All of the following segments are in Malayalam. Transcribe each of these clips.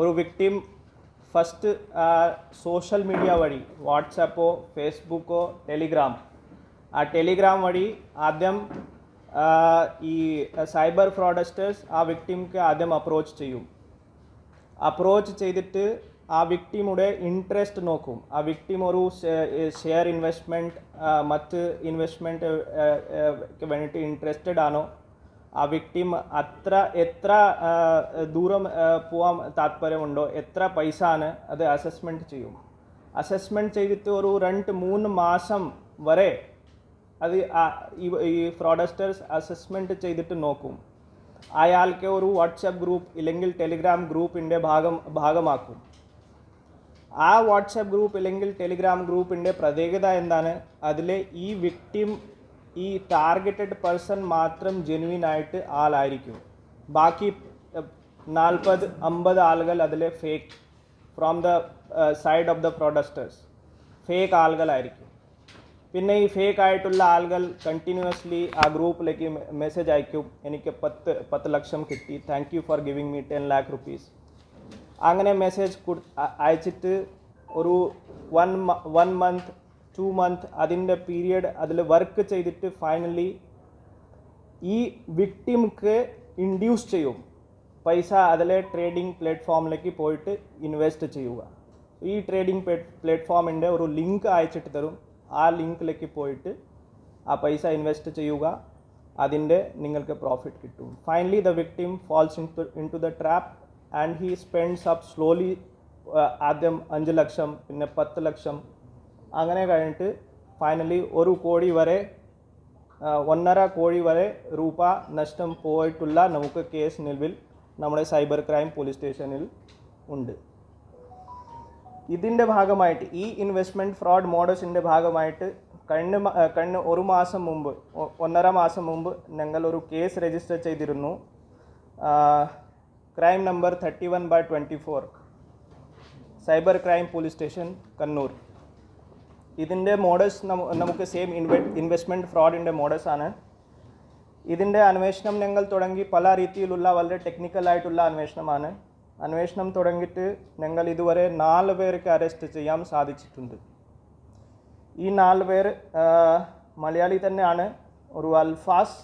ഒരു വിക്ടിം ഫസ്റ്റ് സോഷ്യൽ മീഡിയ വഴി വാട്സാപ്പോ ഫേസ്ബുക്കോ ടെലിഗ്രാം ആ ടെലിഗ്രാം വഴി ആദ്യം ഈ സൈബർ ഫ്രോഡസ്റ്റേഴ്സ് ആ വിക്ടിംക്ക് ആദ്യം അപ്രോച്ച് ചെയ്യും. അപ്രോച്ച് ചെയ്തിട്ട് ആ വിക്ടിമുടെ ഇൻട്രസ്റ്റ് നോക്കും. ആ വിക്ടിം ഒരു ഷെയർ ഇൻവെസ്റ്റ്മെന്റ് മറ്റ് ഇൻവെസ്റ്റ്മെന്റ് വേണ്ടിയിട്ട് ഇൻട്രസ്റ്റഡ് ആണോ? ആ വിക്ടിം അത്ര എത്ര ദൂരം പോകാൻ താല്പര്യമുണ്ടോ എത്ര പൈസ ആണ് അത് അസസ്മെന്റ് ചെയ്യും. അസസ്മെന്റ് ചെയ്തിട്ട് ഒരു രണ്ട് മൂന്ന് മാസം വരെ അത് ഈ ഫ്രോഡസ്റ്റേഴ്സ് അസസ്മെന്റ് ചെയ്തിട്ട് നോക്കും. അയാൾക്ക് ഒരു വാട്സപ്പ് ഗ്രൂപ്പ് ഇല്ലെങ്കിൽ ടെലിഗ്രാം ഗ്രൂപ്പിന്റെ ഭാഗം ഭാഗമാക്കും. ആ വാട്സപ്പ് ഗ്രൂപ്പ് ഇല്ലെങ്കിൽ ടെലിഗ്രാം ഗ്രൂപ്പിന്റെ പ്രത്യേകത എന്താണ്? അതിലെ ഈ വിക്ടിം ഈ ടാർഗറ്റഡ് പേഴ്സൺ മാത്രം ജെനുവിൻ ആയിട്ട് ആളായിരിക്കും. ബാക്കി നാൽപ്പത് അമ്പത് ആളുകൾ അതിലെ fake from the side of the producers fake ആളുകളായിരിക്കും. പിന്നെ ഈ ഫേക്ക് ആയിട്ടുള്ള ആളുകൾ കണ്ടിന്യൂസ്ലി ആ ഗ്രൂപ്പിലേക്ക് മെസ്സേജ് അയക്കും. എനിക്ക് പത്ത് പത്ത് ലക്ഷം കിട്ടി. Thank you for giving me ten lakh rupees അങ്ങനെ മെസ്സേജ് അയച്ചിട്ട് ഒരു one one month two month അതിന്റെ പീരിയഡ് അതിൽ വർക്ക് ചെയ്തിട്ട് ഫൈനലി ഈ വിക്ടിംക്ക് ഇൻഡ്യൂസ് ചെയ്യും. പൈസ അതിലെ ട്രേഡിംഗ് പ്ലാറ്റ്ഫോമിലേക്ക് പോയിട്ട് ഇൻവെസ്റ്റ് ചെയ്യുക. ഈ ട്രേഡിംഗ് പ്ലാറ്റ്ഫോമിന്റെ ഒരു ലിങ്ക് അയച്ചിട്ട് തരും. ആ ലിങ്കിലേക്ക് പോയിട്ട് ആ പൈസ ഇൻവെസ്റ്റ് ചെയ്യുക. അതിന്റെ നിങ്ങൾക്ക് പ്രോഫിറ്റ് കിട്ടും. Finally the victim falls in into the trap and he spends up slowly ആദ്യം അഞ്ച് ലക്ഷം പിന്നെ പത്ത് ലക്ഷം അങ്ങനെ കഴിഞ്ഞിട്ട് ഫൈനലി ഒരു കോടി വരെ ഒന്നര കോടി വരെ രൂപ നഷ്ടം പോയിട്ടുള്ള നമുക്ക് കേസ് നിലവിൽ നമ്മുടെ സൈബർ ക്രൈം പോലീസ് സ്റ്റേഷനിൽ ഉണ്ട്. ഇതിന്റെ ഭാഗമായിട്ട് ഈ ഇൻവെസ്റ്റ്മെന്റ് ഫ്രോഡ് മോഡൽസിന്റെ ഭാഗമായിട്ട് കഴിഞ്ഞ കഴിഞ്ഞ ഒരു മാസം മുമ്പ് ഒന്നര മാസം മുമ്പ് ഒരു കേസ് രജിസ്റ്റർ ചെയ്തിരുന്നു. Crime number thirty one by twenty four cyber crime police station Kannur. ഇതിന്റെ മോഡൽസ് നമുക്ക് സെയിം ഇൻവെ ഇൻവെസ്റ്റ്മെന്റ് ഫ്രോഡിന്റെ മോഡൽസ് ആണ്. ഇതിന്റെ അന്വേഷണം ഞങ്ങൾ തുടങ്ങി പല രീതിയിലുള്ള വളരെ ടെക്നിക്കലായിട്ടുള്ള അന്വേഷണമാണ്. അന്വേഷണം തുടങ്ങിയിട്ട് ഞങ്ങൾ ഇതുവരെ നാല് പേർക്ക് അറസ്റ്റ് ചെയ്യാൻ സാധിച്ചിട്ടുണ്ട്. ഈ നാല് പേർ മലയാളി തന്നെയാണ്. ഒരു അൽഫാസ്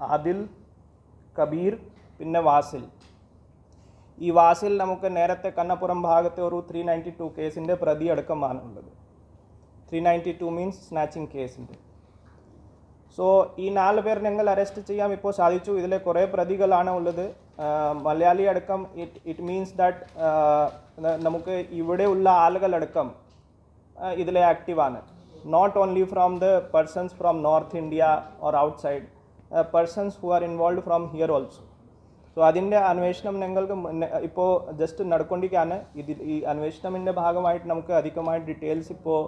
ആദിൽ കബീർ പിന്നെ വാസിൽ. ഈ വാസിൽ നമുക്ക് നേരത്തെ കണ്ണപ്പുറം ഭാഗത്തെ ഒരു ത്രീ നയന്റി ടു കേസിന്റെ പ്രതി അടക്കമാണുള്ളത് 392 മീൻസ് സ്നാച്ചിങ് കേസിന്റെ സോ ഈ നാല് പേർ ഞങ്ങൾ അറസ്റ്റ് ചെയ്യാൻ ഇപ്പോൾ സാധിച്ചു. ഇതിലെ കുറേ പ്രതികളാണ് ഉള്ളത്. മലയാളി അടക്കം ഇറ്റ് ഇറ്റ് മീൻസ് ദാറ്റ് നമുക്ക് ഇവിടെയുള്ള ആളുകളടക്കം ഇതിലെ ആക്റ്റീവാണ് not only from the persons from north India or outside persons who are involve from here also so അതിന്റെ അന്വേഷണം ഞങ്ങൾക്ക് ഇപ്പോൾ ജസ്റ്റ് നടക്കൊണ്ടിരിക്കുകയാണ്. ഇതിൽ ഈ അന്വേഷണത്തിന്റെ ഭാഗമായിട്ട് നമുക്ക് അധികമായിട്ട് ഡീറ്റെയിൽസ് ഇപ്പോൾ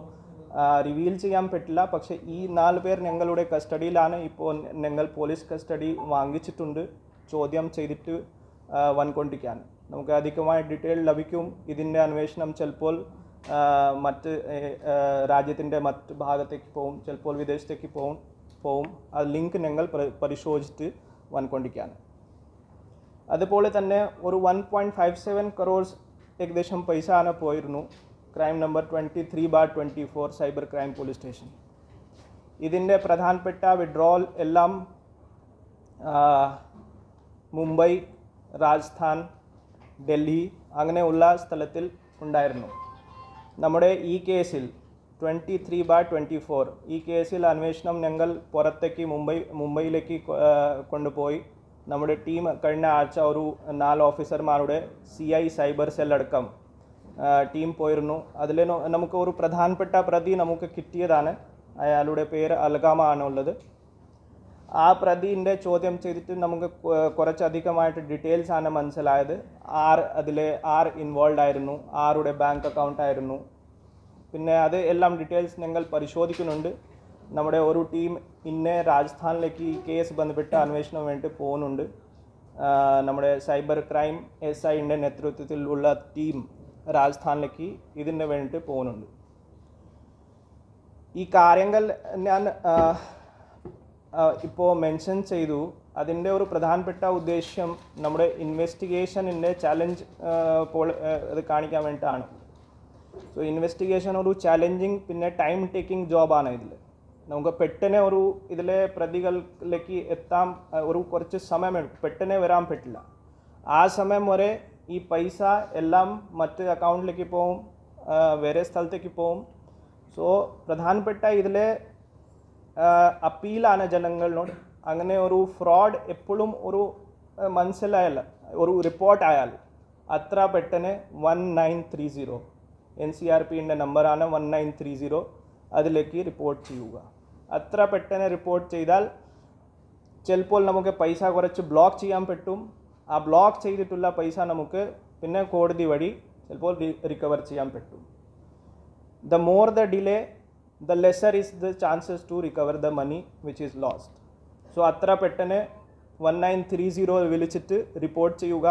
റിവീൽ ചെയ്യാൻ പറ്റില്ല. പക്ഷേ ഈ നാല് പേർ ഞങ്ങളുടെ കസ്റ്റഡിയിലാണ്. ഇപ്പോൾ ഞങ്ങൾ പോലീസ് കസ്റ്റഡി വാങ്ങിച്ചിട്ടുണ്ട്. ചോദ്യം ചെയ്തിട്ട് വൻകൊണ്ടിരിക്കാൻ. നമുക്ക് അധികമായ ഡീറ്റെയിൽ ലഭിക്കും. ഇതിന്റെ അന്വേഷണം ചിലപ്പോൾ മറ്റ് രാജ്യത്തിന്റെ മറ്റ് ഭാഗത്തേക്ക് പോവും. ചിലപ്പോൾ വിദേശത്തേക്ക് പോവും. പോവും. ആ ലിങ്ക് ഞങ്ങൾ പരി- പരിശോധിച്ചിട്ട് വന്നുകൊണ്ടിരിക്കുകയാണ് അതുപോലെ തന്നെ ഒരു one point five seven crores ഏകദേശം പൈസ ആണ് പോയിരുന്നു. Crime number twenty three bar twenty four cyber crime police station ഇതിന്റെ പ്രധാനപ്പെട്ട വിഡ്രോൾ എല്ലാം മുംബൈ രാജസ്ഥാൻ ഡൽഹി അങ്ങനെയുള്ള സ്ഥലത്തിൽ ഉണ്ടായിരുന്നു. നമ്മുടെ ഈ കേസിൽ twenty three bar twenty four ഈ കേസിൽ അന്വേഷണം ഞങ്ങൾ പുറത്തേക്ക് മുംബൈ മുംബൈയിലേക്ക് കൊണ്ടുപോയി. നമ്മുടെ ടീം കഴിഞ്ഞ ആഴ്ച ഒരു നാല് ഓഫീസർമാരുടെ സി ഐ സൈബർ സെൽ അടക്കം ടീം പോയിരുന്നു. അതിൽ നമുക്ക് ഒരു പ്രധാനപ്പെട്ട പ്രതി നമുക്ക് കിട്ടിയതാണ്. അയാളുടെ പേര് അൽഗാമ ആണുള്ളത്. ആ പ്രതിന്റെ ചോദ്യം ചെയ്തിട്ട് നമുക്ക് കുറച്ചധികമായിട്ട് ഡീറ്റെയിൽസ് ആണ് മനസ്സിലായത്. ആർ അതിലെ ആർ ഇൻവോൾവ് ആയിരുന്നു. ആരുടെ ബാങ്ക് അക്കൗണ്ട് ആയിരുന്നു. പിന്നെ അത് എല്ലാം ഡീറ്റെയിൽസ് ഞങ്ങൾ പരിശോധിക്കുന്നുണ്ട്. നമ്മുടെ ഒരു ടീം ഇന്നെ രാജസ്ഥാനിലേക്ക് ഈ കേസ് ബന്ധപ്പെട്ട അന്വേഷണം വേണ്ടി പോകുന്നുണ്ട്. നമ്മുടെ സൈബർ ക്രൈം എസ് ഐന്റെ നേതൃത്വത്തിലുള്ള ടീം. രാജസ്ഥാനിലേക്ക് ഇതിന് വേണ്ടിയിട്ട് പോകുന്നുണ്ട്. ഈ കാര്യങ്ങൾ ഞാൻ ഇപ്പോൾ മെൻഷൻ ചെയ്തു. അതിന്റെ ഒരു പ്രധാനപ്പെട്ട ഉദ്ദേശ്യം നമ്മുടെ ഇൻവെസ്റ്റിഗേഷനിന്റെ ചലഞ്ച് പോൾ അത് കാണിക്കാൻ വേണ്ടിയിട്ടാണ്. സോ ഇൻവെസ്റ്റിഗേഷൻ ഒരു ചലഞ്ചിങ് പിന്നെ ടൈം ടേക്കിംഗ് ജോബാണ് ഇതിൽ നമുക്ക് പെട്ടെന്ന് ഒരു ഇതിലെ പ്രതികളിലേക്ക് എത്താൻ ഒരു കുറച്ച് സമയം പെട്ടെന്ന് വരാൻ പറ്റില്ല. ആ സമയം വരെ ഈ പൈസ എല്ലാം മറ്റ് അക്കൗണ്ടിലേക്ക് പോവും വേറെ സ്ഥലത്തേക്ക് പോവും. സോ പ്രധാനപ്പെട്ട ഇതിലെ അപ്പീലാണ് ജനങ്ങളോട് അങ്ങനെ ഒരു ഫ്രോഡ് എപ്പോഴും ഒരു മനസ്സിലായല്ല ഒരു റിപ്പോർട്ട് ആയാൽ അത്ര പെട്ടെന്ന് one nine three zero N C R പിന്റെ നമ്പറാണ് വൺ നയൻ ത്രീ സീറോ അതിലേക്ക് റിപ്പോർട്ട് ചെയ്യുക. അത്ര പെട്ടെന്ന് റിപ്പോർട്ട് ചെയ്താൽ ചിലപ്പോൾ നമുക്ക് പൈസ കുറച്ച് ബ്ലോക്ക് ചെയ്യാൻ പറ്റും. ആ ബ്ലോക്ക് ചെയ്തിട്ടുള്ള പൈസ നമുക്ക് പിന്നെ കോടതി വഴി ചിലപ്പോൾ റിക്കവർ ചെയ്യാൻ പറ്റും. The more the delay the lesser is the chances to recover the money which is lost so അത്ര പെട്ടെന്ന് വൺ നയൻ ത്രീ സീറോ വിളിച്ചിട്ട് റിപ്പോർട്ട് ചെയ്യുക.